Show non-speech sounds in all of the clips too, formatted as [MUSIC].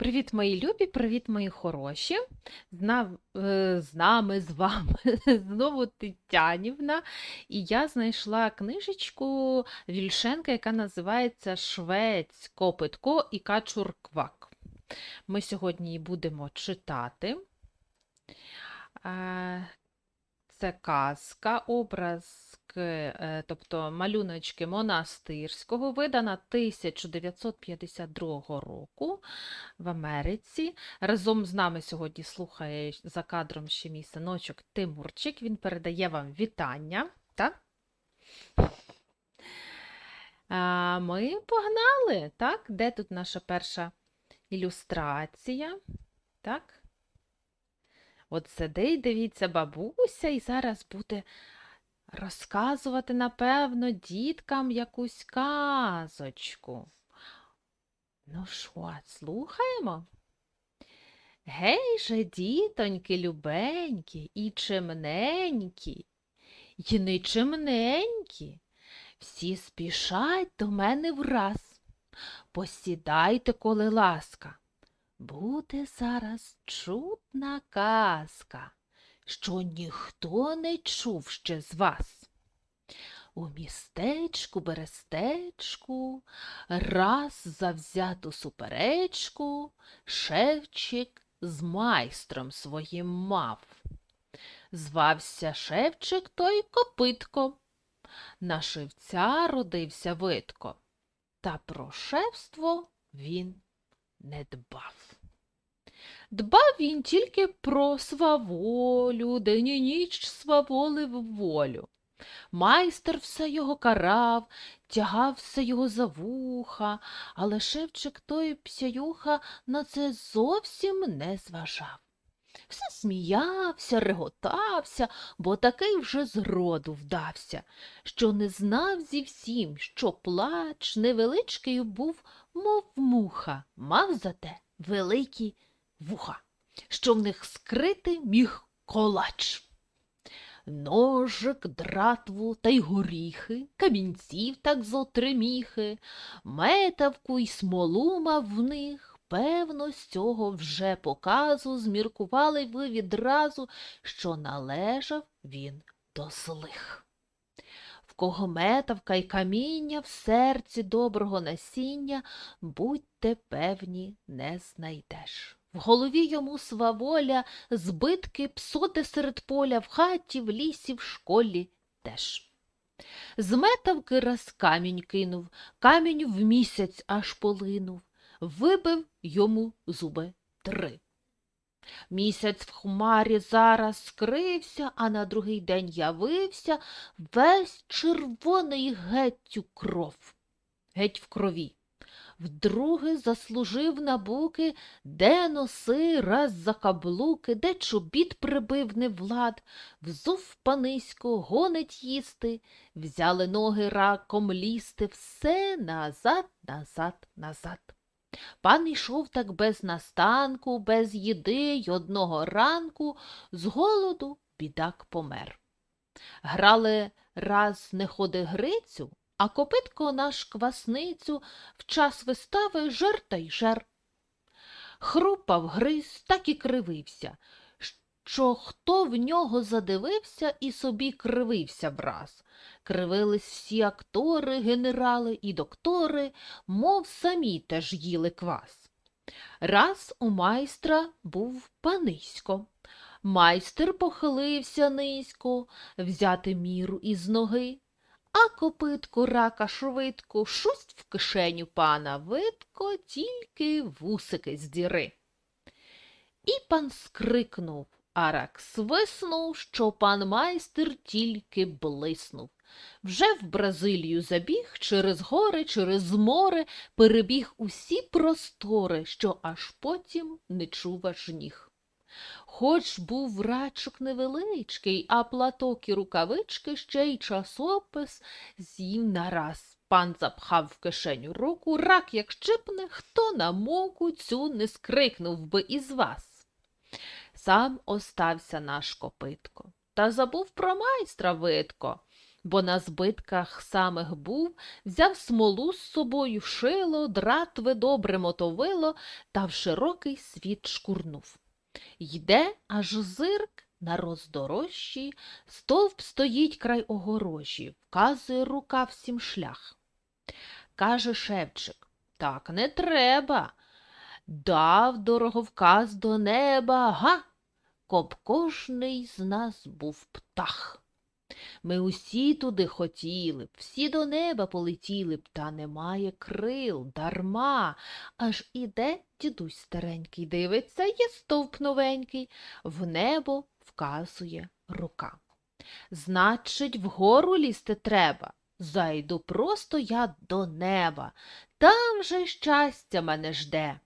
Привіт, мої любі, привіт, мої хороші. Е, з нами, з вами [LAUGHS] знову Тетянівна. І я знайшла книжечку Вільшенка, яка називається Швець, Копитко і Качур Квак. Ми сьогодні її будемо читати. Е, Це казка, образки, е, тобто малюночки монастирського, видана 1952 року в Америці. Разом з нами сьогодні слухає за кадром ще мій синочок Тимурчик. Він передає вам вітання. Так? А ми погнали, так? Де тут наша перша ілюстрація? Так? От сидить, дивіться, бабуся, і зараз буде розказувати, напевно, діткам якусь казочку. Ну що, слухаємо? Гей же, дітоньки любенькі, і чимненькі, і нечимненькі, всі спішать до мене враз. Посідайте, коли ласка. Буде зараз чудна казка, що ніхто не чув ще з вас. У містечку берестечку раз завзяту суперечку Шевчик з майстром своїм мав. Звався Шевчик той Копитко. На шевця родився видко, та про шефство він не дбав. Дбав він тільки про сваволю, день і ніч сваволив волю. Майстер все його карав, тягав все його за вуха, але шевчик той псяюха на це зовсім не зважав. Все сміявся, реготався, бо такий вже зроду вдався, що не знав зі всім, що плач невеличкий був, мов муха, мав зате великі вуха, що в них скрити міг колач. Ножик, дратву та й горіхи, камінців так зо три метавку й смолу мав в них. Певно, з цього вже показу зміркували ви відразу, що належав він до злих. В кого метавка й каміння в серці доброго насіння, будьте певні, не знайдеш. В голові йому сваволя, збитки псоти серед поля, в хаті, в лісі, в школі теж. З метавки раз камінь кинув, камінь в місяць аж полинув, вибив йому зуби три. Місяць в хмарі зараз скрився, а на другий день явився весь червоний геть у кров, геть в крові. Вдруге заслужив на буки, де носи раз за каблуки, де чобіт прибив невлад, взув панисько, гонить їсти, взяли ноги раком лізти, все назад, назад, назад. Пан йшов так без настанку, без їди й одного ранку, з голоду бідак помер. Грали раз не ходи Грицю, а копитко наш квасницю в час вистави жер та й жер. Хрупав, гриз, так і кривився, що хто в нього задивився і собі кривився враз. Кривились всі актори, генерали і доктори, мов самі теж їли квас. Раз у майстра був панисько. Майстер похилився низько, взяти міру із ноги, а копитко рака швидко шусть в кишеню пана видко, тільки вусики з діри. І пан скрикнув, а рак свиснув, що пан майстер тільки блиснув. Вже в Бразилію забіг через гори, через море, перебіг усі простори, що аж потім не чув аж ніг. Хоч був рачок невеличкий, а платок і рукавички ще й часопис з'їв нараз. Пан запхав в кишеню руку, рак як щипне, хто на муку цю не скрикнув би із вас. Сам остався наш копитко, та забув про майстра видко. бо на збитках самих був, взяв смолу з собою, шило, дратви добре мотовило та в широкий світ шкурнув. Йде аж зирк на роздорожчі, стовп стоїть край огорожі, вказує рука всім шлях. Каже Шевчик, так не треба. Дав дороговказ до неба, га, коб кожний з нас був птах. Ми усі туди хотіли б, всі до неба полетіли б, та немає крил, дарма. Аж іде дідусь старенький, дивиться, є стовп новенький, в небо вказує рука. Значить, вгору лізти треба. Зайду просто я до неба, там же щастя мене жде.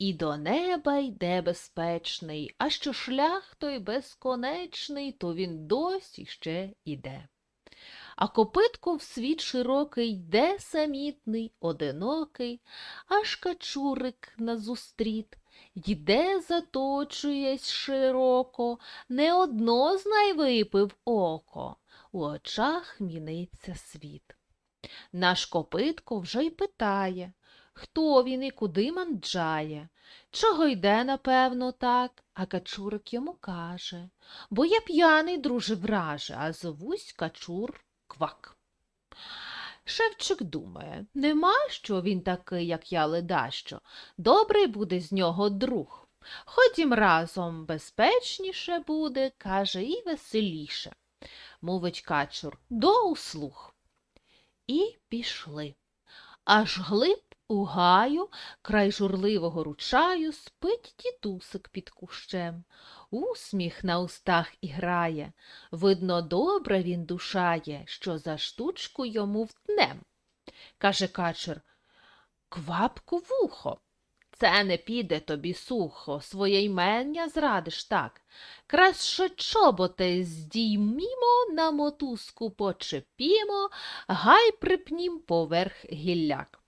І до неба йде безпечний, а що шлях той безконечний, то він досі ще іде. А копитко в світ широкий йде самітний, одинокий, аж качурик назустріт, йде, заточуєсь широко, не одно знай випив око, у очах міниться світ. Наш копитко вже й питає, хто він і куди манджає, чого йде, напевно, так, а качурик йому каже, бо я п'яний, друже враже, а зовусь качур квак. Шевчик думає, нема що він такий, як я ледащо, добрий буде з нього друг. Ходім разом безпечніше буде, каже, і веселіше. Мовить качур, до услуг. І пішли. Аж глиб у гаю, край журливого ручаю, спить дідусик під кущем. Усміх на устах іграє. Видно, добре він душає, що за штучку йому втнем. Каже качер, квапку вухо. Це не піде тобі сухо, своє ймення зрадиш так. Краще чоботи здіймімо, на мотузку почепімо, гай припнім поверх гілляк.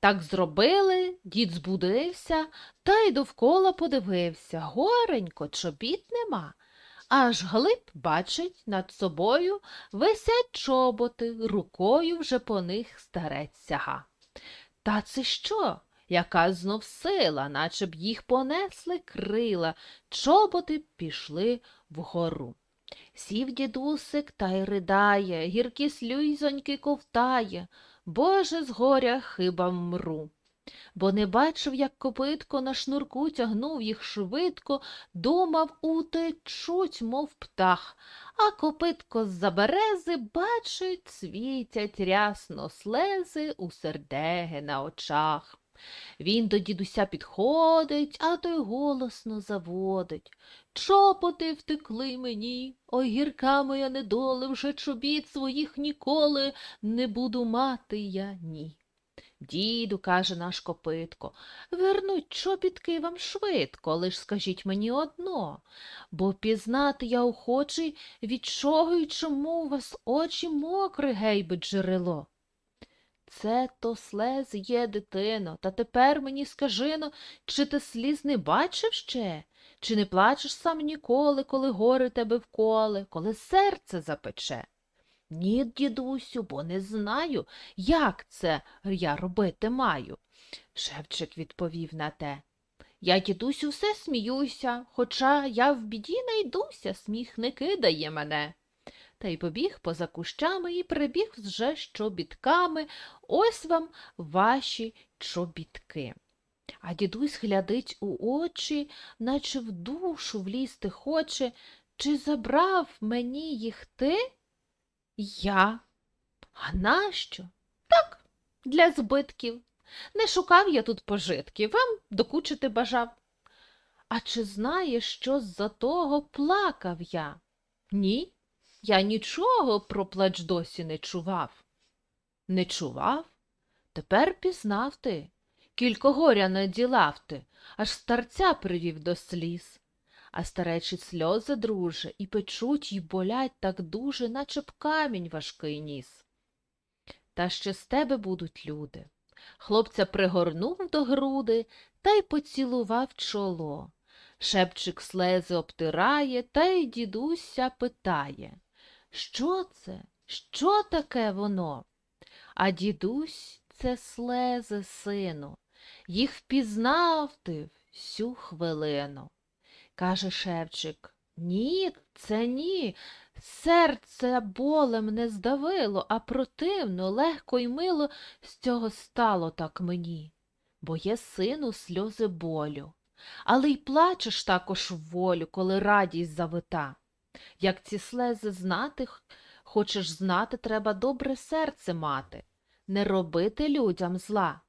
Так зробили, дід збудився, та й довкола подивився. Горенько, чобіт нема. Аж глиб бачить над собою висять чоботи, рукою вже по них старець сяга. Та це що? Яка знов сила, наче б їх понесли крила, чоботи пішли вгору. Сів дідусик та й ридає, гіркі слюзоньки ковтає. Боже, з горя хиба мру. Бо не бачив, як копитко на шнурку тягнув їх швидко, думав, утечуть, мов птах, а копитко з-за берези, бачить, світять рясно слези у сердеги на очах. Він до дідуся підходить, а той голосно заводить. Чопоти втекли мені, ой гірка моя недоле, вже чобіт своїх ніколи не буду мати я ні. Діду, каже наш копитко, вернуть чобітки вам швидко, лиш скажіть мені одно, бо пізнати я охочий, від чого й чому у вас очі мокре, гейби джерело. Це то слез є, дитино, та тепер мені скажино, чи ти сліз не бачив ще? Чи не плачеш сам ніколи, коли горе тебе вколе, коли серце запече? Ні, дідусю, бо не знаю, як це я робити маю. Шевчик відповів на те. Я, дідусю, все сміюся, хоча я в біді найдуся, сміх не кидає мене. Та й побіг поза кущами і прибіг вже з чобітками. Ось вам ваші чобітки. А дідусь глядить у очі, наче в душу влізти хоче. Чи забрав мені їх ти? Я. А нащо? Так, для збитків. Не шукав я тут пожитків, вам докучити бажав. А чи знаєш, що з-за того плакав я? Ні, я нічого про плач досі не чував. Не чував? Тепер пізнав ти. Кілько горя наділав ти, аж старця привів до сліз. А старечі сльози, друже, і печуть, й болять так дуже, наче б камінь важкий ніс. Та ще з тебе будуть люди. Хлопця пригорнув до груди та й поцілував чоло. Шепчик слези обтирає та й дідуся питає. Що це? що таке воно? А дідусь це слези, сину, їх впізнав ти всю хвилину. Каже Шевчик, ні, це ні. Серце болем не здавило, а противно, легко й мило з цього стало так мені, бо є сину сльози болю. Але й плачеш також в волю, коли радість завита. Як ці слези знати, хочеш знати, треба добре серце мати, не робити людям зла.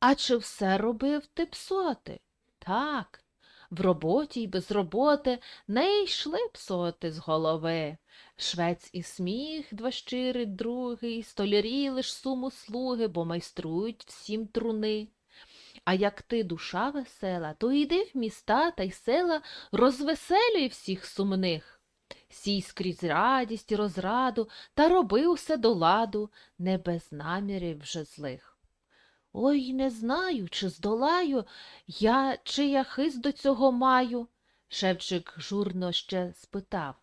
А чи все робив ти псоти? Так, в роботі й без роботи не йшли псоти з голови. Швець і сміх, два щирий другий, столярі лиш суму слуги, бо майструють всім труни. А як ти душа весела, то йди в міста та й села, розвеселюй всіх сумних. Сій скрізь радість і розраду, та роби усе до ладу, не без намірів вже злих. Ой, не знаю, чи здолаю я, чи я хист до цього маю. Шевчик журно ще спитав.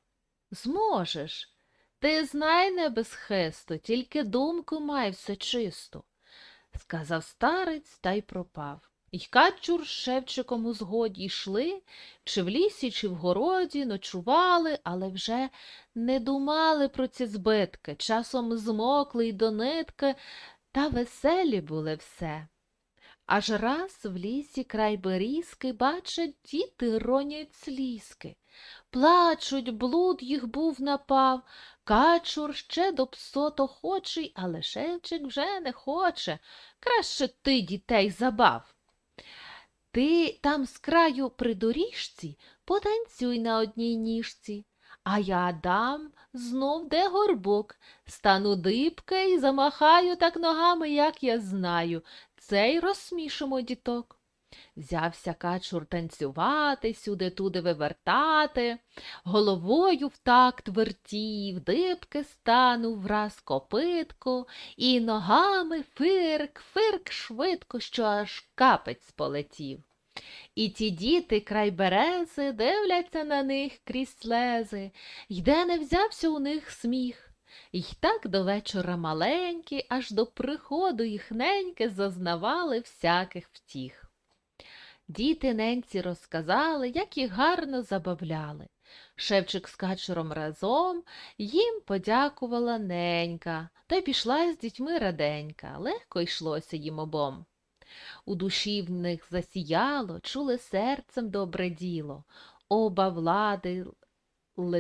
Зможеш. Ти знай не без хисту, тільки думку май все чисту. Сказав старець та й пропав. І качур з Шевчиком у згоді йшли, чи в лісі, чи в городі, ночували, але вже не думали про ці збитки, часом змокли й до нитки, та веселі були все. Аж раз в лісі край берізки бачать діти ронять слізки. Плачуть, блуд їх був напав, качур ще до псот охочий, але Шевчик вже не хоче. Краще ти дітей забав. Ти там з краю при доріжці потанцюй на одній ніжці, а я дам знов де горбок, стану дибка і замахаю так ногами, як я знаю. Це й розсмішимо діток. Взявся качур танцювати, сюди-туди вивертати, головою в такт вертів, дибки станув враз копитко, і ногами фирк, фирк швидко, що аж капець полетів. І ті діти край берези дивляться на них крізь слези, йде не взявся у них сміх. І так до вечора маленькі, аж до приходу їхненьки зазнавали всяких втіх. Діти ненці розказали, як їх гарно забавляли. Шевчик з качером разом їм подякувала ненька, та й пішла з дітьми раденька, легко йшлося їм обом. У душі в них засіяло, чули серцем добре діло, оба влади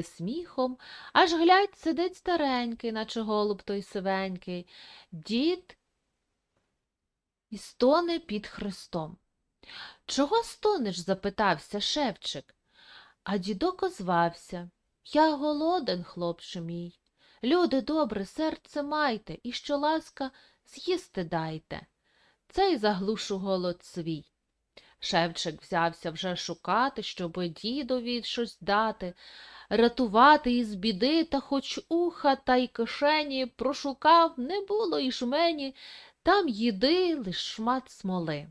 сміхом, аж глядь сидить старенький, наче голуб той сивенький, дід і стоне під хрестом. Чого стонеш? запитався Шевчик. А дідок озвався. Я голоден, хлопче мій. Люди добре, серце майте, і що ласка, з'їсти дайте. Цей заглушу голод свій. Шевчик взявся вже шукати, щоби дідові щось дати, рятувати із біди, та хоч уха та й кишені прошукав, не було і жмені, там їди лиш шмат смоли.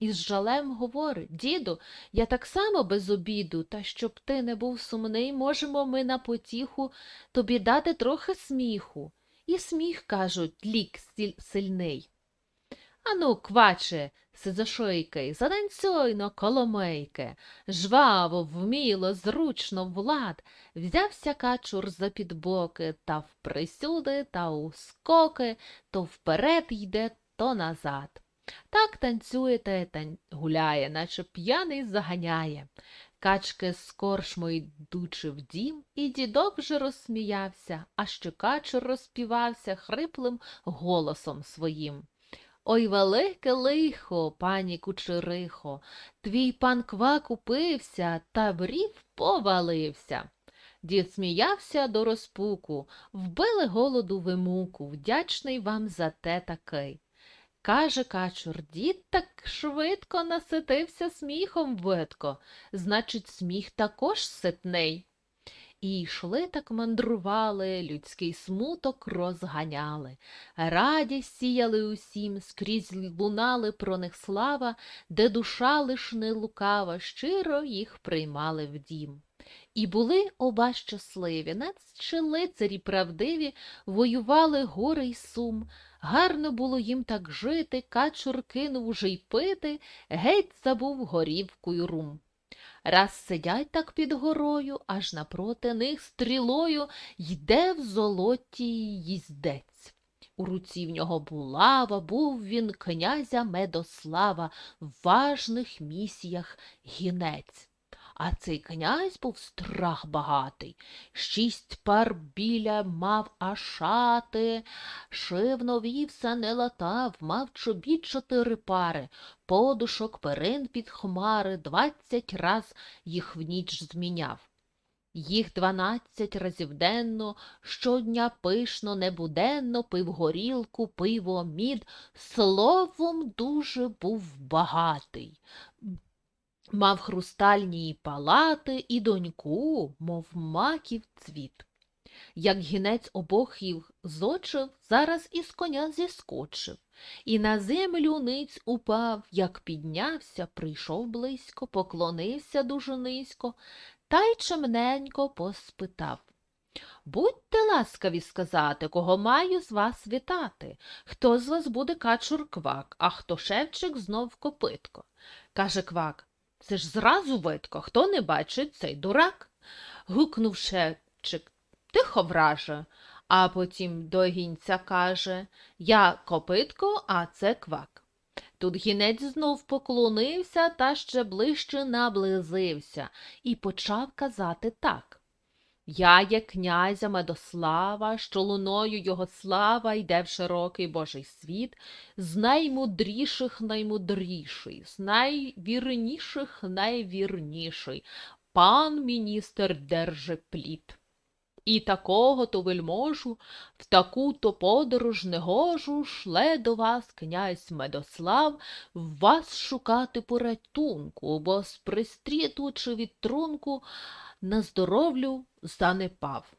І з жалем говорить, діду, я так само без обіду, та щоб ти не був сумний, можемо ми на потіху тобі дати трохи сміху. І сміх, кажуть, лік сильний. Ану, кваче, сизошойкий, затанцюйно коломейке, жваво, вміло, зручно, влад, взявся качур за підбоки, та вприсюди, та у скоки, то вперед йде, то назад. Так танцює та й гуляє, наче п'яний заганяє. Качки з коршму йдучи в дім, і дідок вже розсміявся, а ще качур розпівався хриплим голосом своїм. Ой, велике лихо, пані кучерихо, твій пан квак упився, та брів повалився. Дід сміявся до розпуку, вбили голоду ви муку, вдячний вам за те такий. Каже качур, дід так швидко наситився сміхом видко, значить, сміх також ситний. І йшли так мандрували, людський смуток розганяли, радість сіяли усім, скрізь лунали про них слава, де душа лиш не лукава, щиро їх приймали в дім. І були оба щасливі, наче лицарі правдиві, воювали горе й сум. Гарно було їм так жити, качур кинув уже й пити, геть забув горівкою рум. Раз сидять так під горою, аж напроти них стрілою йде в золотій їздець. У руці в нього булава, був він князя Медослава, в важних місіях гінець. А цей князь був страх багатий, шість пар біля мав ашати, шив нові не латав, мав чобіт чотири пари, подушок перин під хмари, двадцять раз їх в ніч зміняв. Їх дванадцять разів денно, щодня пишно, небуденно пив горілку, пиво, мід, словом дуже був багатий. Мав хрустальні палати і доньку, мов маків цвіт. Як гінець обох їх зочив, зараз із коня зіскочив, і на землю ниць упав, як піднявся, прийшов близько, поклонився дуже низько, та й чемненько поспитав. Будьте ласкаві сказати, кого маю з вас вітати, хто з вас буде качур квак, а хто шевчик знов копитко. Каже квак, це ж зразу видко, хто не бачить цей дурак. Гукнув шевчик, тихо враже, а потім до гінця каже Я копитко, а це квак. Тут гінець знов поклонився та ще ближче наблизився і почав казати так. Я є князя Медослава, що луною його слава йде в широкий Божий світ, з наймудріших наймудріший, з найвірніших найвірніший, пан міністр держи пліт. І такого то вельможу, в таку то подорож негожу, шле до вас князь Медослав, вас шукати порятунку, бо з чи від трунку на здоровлю занепав.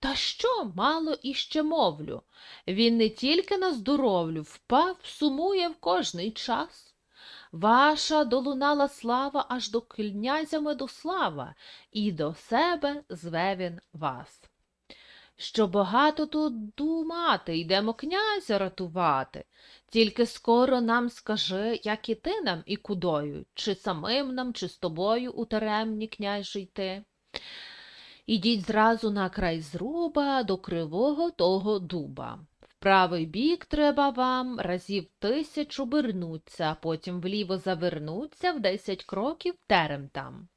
Та що мало іще мовлю? Він не тільки на здоровлю впав, сумує в кожний час. Ваша долунала слава аж до князя Медослава, і до себе зве він вас. Що багато тут думати, йдемо князя ратувати. Тільки скоро нам скажи, як іти нам і кудою, чи самим нам, чи з тобою у теремні княже йти. Ідіть зразу на край зруба до кривого того дуба. Правий бік треба вам разів тисяч обернуться, потім вліво завернуться в десять кроків терем там.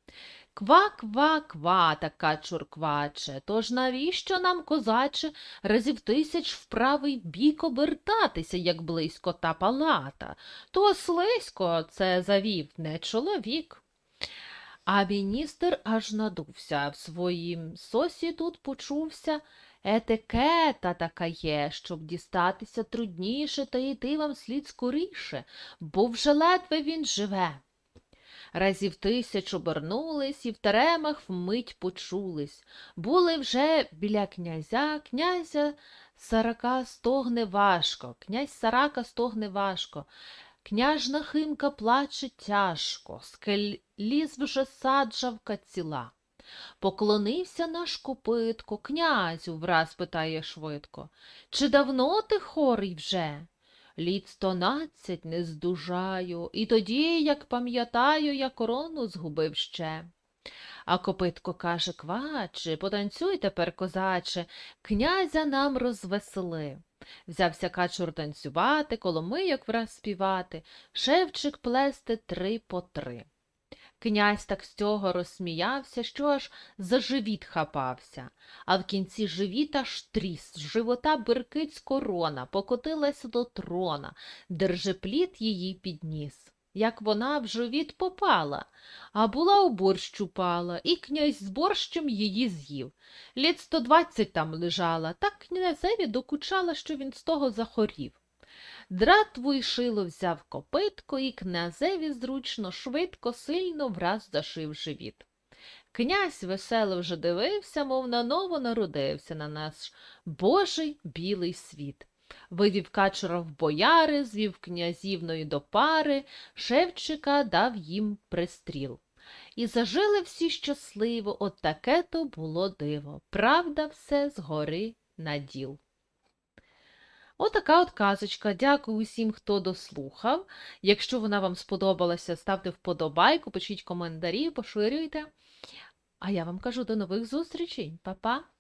Ква, ква, ква, така чуркваче, тож навіщо нам, козаче, разів тисяч в правий бік обертатися, як близько та палата? То слизько це завів не чоловік. А міністр аж надувся, в своїм сосі тут почувся етикета така є, щоб дістатися трудніше та йти вам слід скоріше, бо вже ледве він живе. Разів тисяч обернулись і в теремах вмить почулись. Були вже біля князя, князя Сарака стогне важко, князь Сарака стогне важко. Княжна Химка плаче тяжко, скеліз вже саджавка ціла. Поклонився наш копитко, князю, враз питає швидко. Чи давно ти хорий вже? Літ стонадцять не здужаю, і тоді, як пам'ятаю, я корону згубив ще. А копитко каже Кваче, потанцюй тепер, козаче, князя нам розвесели. Взявся качур танцювати, коломийок враз співати, шевчик плести три по три. Князь так з цього розсміявся, що аж за живіт хапався, а в кінці живіта аж тріс, з живота биркиць корона, покотилась до трона, держепліт її підніс. Як вона в живіт попала, а була у борщ упала, і князь з борщем її з'їв. Літ сто двадцять там лежала, так князеві докучала, що він з того захорів. Дратву й шило взяв копитко, і князеві зручно, швидко, сильно враз зашив живіт. Князь весело вже дивився, мов наново народився на наш божий білий світ. Вивів качура в бояри, звів князівною до пари, шевчика дав їм пристріл. І зажили всі щасливо, от таке то було диво. Правда, все згори на діл. Отака от казочка. Дякую усім, хто дослухав. Якщо вона вам сподобалася, ставте вподобайку, пишіть коментарі, поширюйте. А я вам кажу до нових зустрічей. Па-па!